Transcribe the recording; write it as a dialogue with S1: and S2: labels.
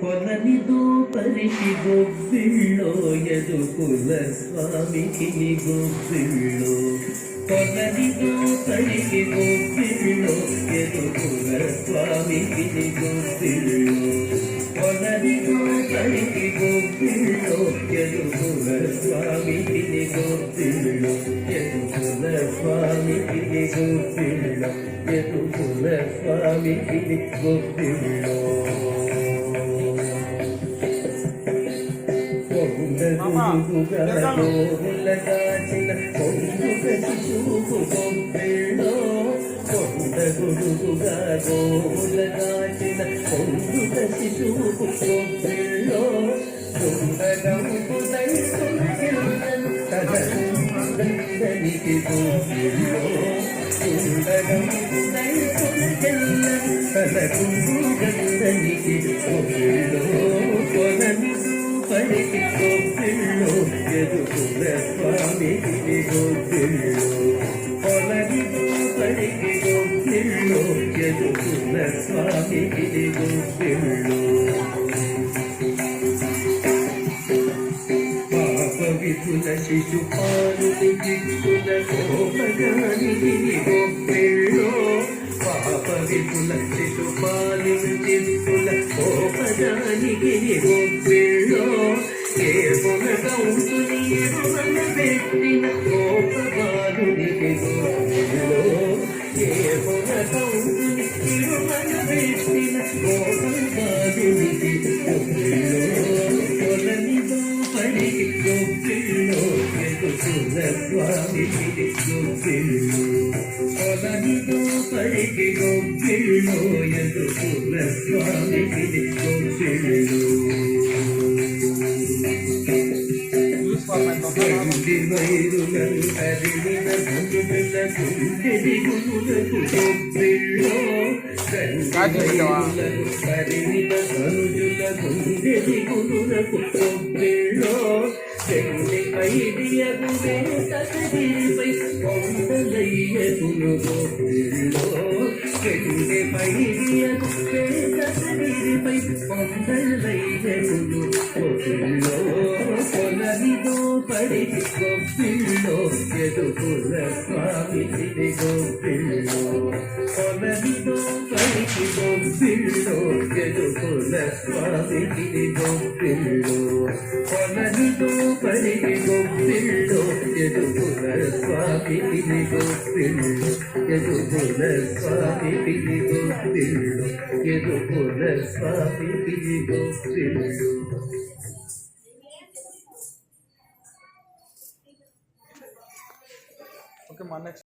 S1: కొలనిదో పరిచి గొబ్బిళ్ళో ఎదుకుల స్వామికి గొబ్బిళ్ళో. కొలనిదో పరిచి గొబ్బిళ్ళో ఎదుకుల స్వామికి గొబ్బిళ్ళో. కొలనిదో పరిచి గొబ్బిళ్ళో ఎదుకుల స్వామికి గొబ్బిళ్ళో. ఎదుకుల స్వామికి గొబ్బిళ్ళో ఎదుకుల స్వామికి గొబ్బిళ్ళో కొండగుడుగా గోవులగాచిన కొండుగ శిశువుకు గొబ్బిళ్ళో కొండగుడుగా గోవులగాచిన కొండుగ శిశువుకు గొబ్బిళ్ళో కుండగముకు దైతులకెళ్ళను తగనికి గొబ్బిళ్ళో కుండగముకు దైతులకెళ్ళను తగనికి గొబ్బిళ్ళో కొలని పడికి గొప్పిళ్ళు ఎదుకుల స్వామికి గొప్పిళ్ళు కొలని పడికి గొప్పిళ్ళు ఎదుకుల స్వామికి గొప్పిళ్ళు పాప విపుల శిశుపాలు దిక్కుల కోపగానికి గొప్పిళ్ళు పాప విపుల శిశుపాలు దిక్కుల కోపగానికి గొప్పిళ్ళు పెట్టిన కోపగాలునికి ఏ పొగటౌతుని ఎరువన పెట్టిన కోపగాలునికి పడికి గొప్పిళ్ళు స్వామికి స్వామికి గొప్పిళ్ళు గుండి వైరులను అరిగిన గుండుల గుండెది గురులకు గొప్పిళ్ళో గండి వైరులను అరిగిన గనుజుల గుండెది గురులకు గొప్పిళ్ళో చెండి వేసరిపై గొప్పిళ్ళో చెండి వేసరిపై గొప్పిళ్ళో ఎదుకుల స్వామికి గొప్పిళ్ళో కొలనిదో పడి గొప్పిళ్ళో ఎదుకుల స్వామికి గొప్పిళ్ళో కొలనిదో పడి గొప్పిళ్ళో ఎదుకుల స్వామికి గొప్పిళ్ళో ఎదుకుల స్వామికి గొప్పిళ్ళో ఎదుకుల స్వామికి గొప్పిళ్ళో
S2: Okay, my next.